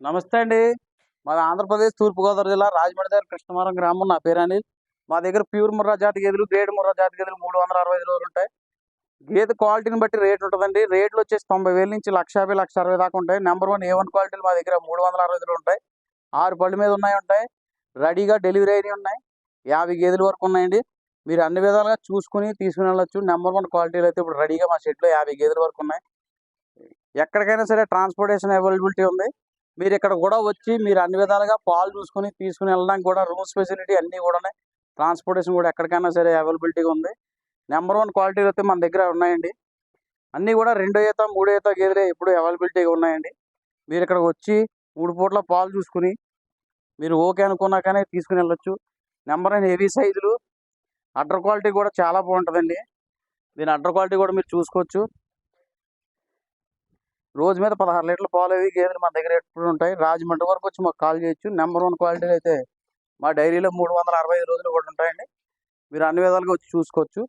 నమస్తే అండి. మాది ఆంధ్రప్రదేశ్ తూర్పుగోదావరి జిల్లా రాజమండ్రి దగ్గర కృష్ణవరం గ్రామం. నా పేరు అనిల్. మా దగ్గర ప్యూర్ ముర్రా జాతి గేదెలు గ్రేడ్ ముర్రా జాతి గేదెలు మూడు వందల అరవై ఐదు రోజులు ఉంటాయి. గేదె క్వాలిటీని బట్టి రేట్ ఉంటుందండి. రేట్లు వచ్చేసి తొంభై వేల నుంచి లక్ష యాభై లక్ష అరవై దాకా ఉంటాయి. నెంబర్ వన్ ఏ వన్ క్వాలిటీలు మా దగ్గర మూడు వందల అరవై ఐదులో ఉంటాయి. ఆరు పళ్ళు మీద ఉన్నాయి ఉంటాయి. రెడీగా డెలివరీ అయినవి ఉన్నాయి. యాభై గేదెల వరకు ఉన్నాయండి. మీరు అన్ని విధాలుగా చూసుకుని తీసుకుని వెళ్ళొచ్చు. నెంబర్ వన్ క్వాలిటీలు అయితే ఇప్పుడు రెడీగా మా షెడ్లో యాభై గేదెల వరకు ఉన్నాయి. ఎక్కడికైనా సరే ట్రాన్స్పోర్టేషన్ అవైలబిలిటీ ఉంది. మీరు ఇక్కడ కూడా వచ్చి మీరు అన్ని విధాలుగా పాలు చూసుకుని తీసుకుని వెళ్ళడానికి కూడా రూమ్స్ ఫెసిలిటీ అన్నీ కూడా ఉన్నాయి ట్రాన్స్పోర్టేషన్ కూడా ఎక్కడికైనా సరే అవైలబిలిటీగా ఉంది. నెంబర్ వన్ క్వాలిటీలు అయితే మన దగ్గర ఉన్నాయండి. అన్నీ కూడా రెండో ఈత మూడో ఈత గేదెలే ఎప్పుడు అవైలబిలిటీగా ఉన్నాయండి. మీరు ఇక్కడ వచ్చి మూడు పూట్ల పాలు చూసుకుని మీరు ఓకే అనుకున్నా కానీ తీసుకుని వెళ్ళొచ్చు. నెంబర్ వన్ హెవీ సైజులు. అడ్డర్ క్వాలిటీ కూడా చాలా బాగుంటుందండి. దీని అడ్డర్ క్వాలిటీ కూడా మీరు చూసుకోవచ్చు. రోజు మీద పదహారు లీటర్ల పాలు అవి గేదెలు మన దగ్గర ఎప్పుడు ఉంటాయి. రాజమండ్రి వరకు వచ్చి మాకు కాల్ చేయొచ్చు. నెంబర్ వన్ క్వాలిటీ అయితే మా డైరీలో మూడు వందల అరవై ఐదు రోజులు కూడా ఉంటాయండి. మీరు అన్ని విధాలుగా వచ్చి చూసుకోవచ్చు.